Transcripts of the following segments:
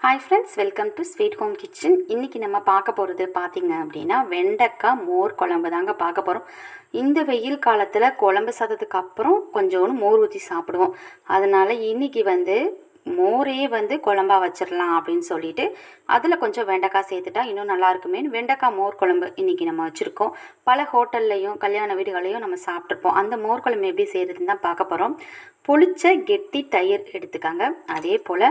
Hi friends welcome to sweet home kitchen இன்றைக்கி நம்ம பார்க்க போகிறது பார்த்திங்க அப்படின்னா வெண்டைக்காய் மோர் குழம்பு தாங்க பார்க்க போகிறோம் இந்த வெயில் காலத்தில் குழம்பு சாதத்துக்கு அப்புறம் கொஞ்சோண்டு மோர் ஊற்றி சாப்பிடுவோம். அதனால் இன்றைக்கி வந்து மோரே வந்து குழம்பா வச்சிடலாம் அப்படின்னு சொல்லிட்டு அதில் கொஞ்சம் வெண்டைக்காய் சேர்த்துட்டா இன்னும் நல்லா இருக்குமே. வெண்டைக்காய் மோர் குழம்பு இன்றைக்கி நம்ம வச்சுருக்கோம். பல ஹோட்டல்லையும் கல்யாண வீடுகளையும் நம்ம சாப்பிட்ருப்போம் அந்த மோர் குழம்பு எப்படி செய்கிறதுன்னு தான் பார்க்க போகிறோம் புளிச்ச கெட்டி தயிர் எடுத்துக்காங்க. அதே போல்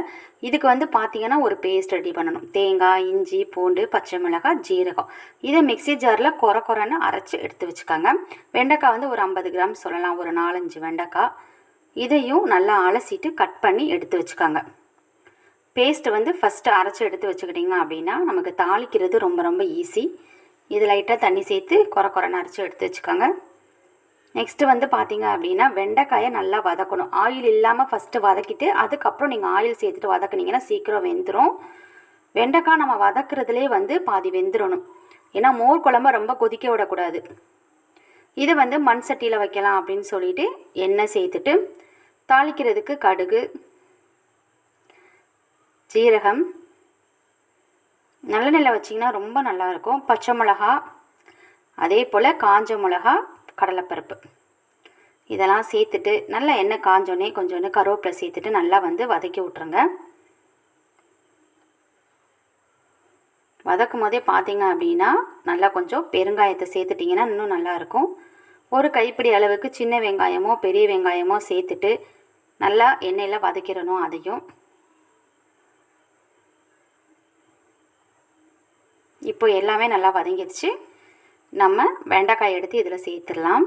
இதுக்கு வந்து பார்த்தீங்கன்னா ஒரு பேஸ்ட் ரெடி பண்ணணும். தேங்காய் இஞ்சி பூண்டு பச்சை மிளகாய் ஜீரகம். இதை மிக்ஸி ஜாரில் குறை குறைன்னு அரைச்சி எடுத்து வச்சுக்காங்க. வெண்டைக்காய் வந்து ஒரு ஐம்பது கிராம் சொல்லலாம். ஒரு நாலஞ்சு வெண்டைக்காய். இதையும் நல்லா அலசிட்டு கட் பண்ணி எடுத்து வச்சுக்காங்க. பேஸ்ட்டு வந்து ஃபஸ்ட்டு அரைச்சி எடுத்து வச்சுக்கிட்டிங்க அப்படின்னா நமக்கு தாளிக்கிறது ரொம்ப ரொம்ப ஈஸி இது லைட்டாக தண்ணி சேர்த்து குறை குறைன்னு அரைச்சி எடுத்து வச்சுக்கோங்க. நெக்ஸ்ட்டு வந்து பார்த்தீங்க அப்படின்னா வெண்டைக்காயை நல்லா வதக்கணும். ஆயில் இல்லாமல் ஃபஸ்ட்டு வதக்கிட்டு அதுக்கப்புறம் நீங்கள் ஆயில் சேர்த்துட்டு வதக்குனீங்கன்னா சீக்கிரம் வெந்துடும் வெண்டைக்காய் நம்ம வதக்குறதுலேயே வந்து பாதி வெந்துடணும் ஏன்னா மோர் குழம்ப ரொம்ப கொதிக்க விடக்கூடாது. இது வந்து மண் சட்டியில் வைக்கலாம் அப்படின்னு சொல்லிட்டு எண்ணெய் சேர்த்துட்டு தாளிக்கிறதுக்கு கடுகு ஜீரகம் நல்லெண்ணெயில் வச்சிங்கன்னா ரொம்ப நல்லாயிருக்கும். பச்சை மிளகா அதே போல் காஞ்ச மிளகா கடலைப்பருப்பு. இதெல்லாம் சேர்த்துட்டு நல்லா எண்ணெய் காஞ்சோடனே கொஞ்சோண்டு கருவேப்பிலை சேர்த்துட்டு நல்லா வந்து வதக்கி விட்ருங்க வதக்கும் போதே பார்த்தீங்க அப்படின்னா நல்லா கொஞ்சம் பெருங்காயத்தை சேர்த்துட்டிங்கன்னா இன்னும் நல்லாயிருக்கும். ஒரு கைப்பிடி அளவுக்கு சின்ன வெங்காயமோ பெரிய வெங்காயமோ சேர்த்துட்டு நல்லா எண்ணெயில் வதக்கிடணும் அதையும். இப்போ எல்லாமே நல்லா வதங்கிடுச்சு. நம்ம வெண்டைக்காய் எடுத்து இதில் சேர்த்துடலாம்.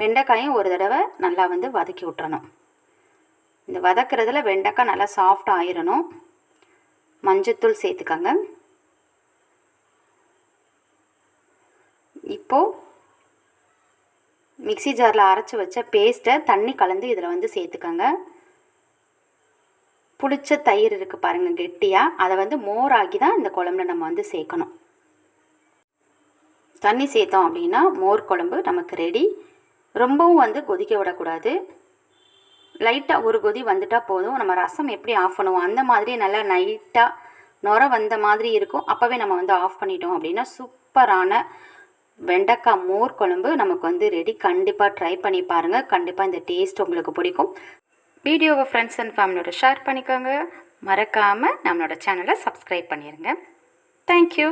வெண்டைக்காயும் ஒரு தடவை நல்லா வந்து வதக்கி விட்டுறணும். இந்த வதக்கிறதுல வெண்டைக்காய் நல்லா சாஃப்ட் ஆயிடணும் மஞ்சத்தூள் சேர்த்துக்கங்க. இப்போது மிக்சி ஜாரில் அரைச்சி வச்ச பேஸ்ட்டை தண்ணி கலந்து இதில் வந்து சேர்த்துக்கோங்க. புளிச்ச தயிர் இருக்குது பாருங்கள் கெட்டியாக அதை வந்து மோராகி தான் இந்த குழம்புல நம்ம வந்து சேர்க்கணும். தண்ணி சேர்த்தோம் அப்படின்னா மோர் குழம்பு நமக்கு ரெடி ரொம்பவும் வந்து கொதிக்க விடக்கூடாது. லைட்டாக ஒரு கொதி வந்துட்டால் போதும். நம்ம ரசம் எப்படி ஆஃப் பண்ணுவோம்? அந்த மாதிரி நல்லா நைட்டாக நுர வந்த மாதிரி இருக்கும். அப்போவே நம்ம வந்து ஆஃப் பண்ணிட்டோம் அப்படின்னா சூப்பரான வெண்டைக்காய் மோர் குழம்பு நமக்கு வந்து ரெடி கண்டிப்பாக ட்ரை பண்ணி பாருங்கள் கண்டிப்பாக இந்த டேஸ்ட் உங்களுக்கு பிடிக்கும். வீடியோவை ஃப்ரெண்ட்ஸ் அண்ட் ஃபேமிலியோட ஷேர் பண்ணிக்கோங்க. மறக்காமல் நம்மளோட சேனலை சப்ஸ்கிரைப் பண்ணிடுங்க தேங்க்யூ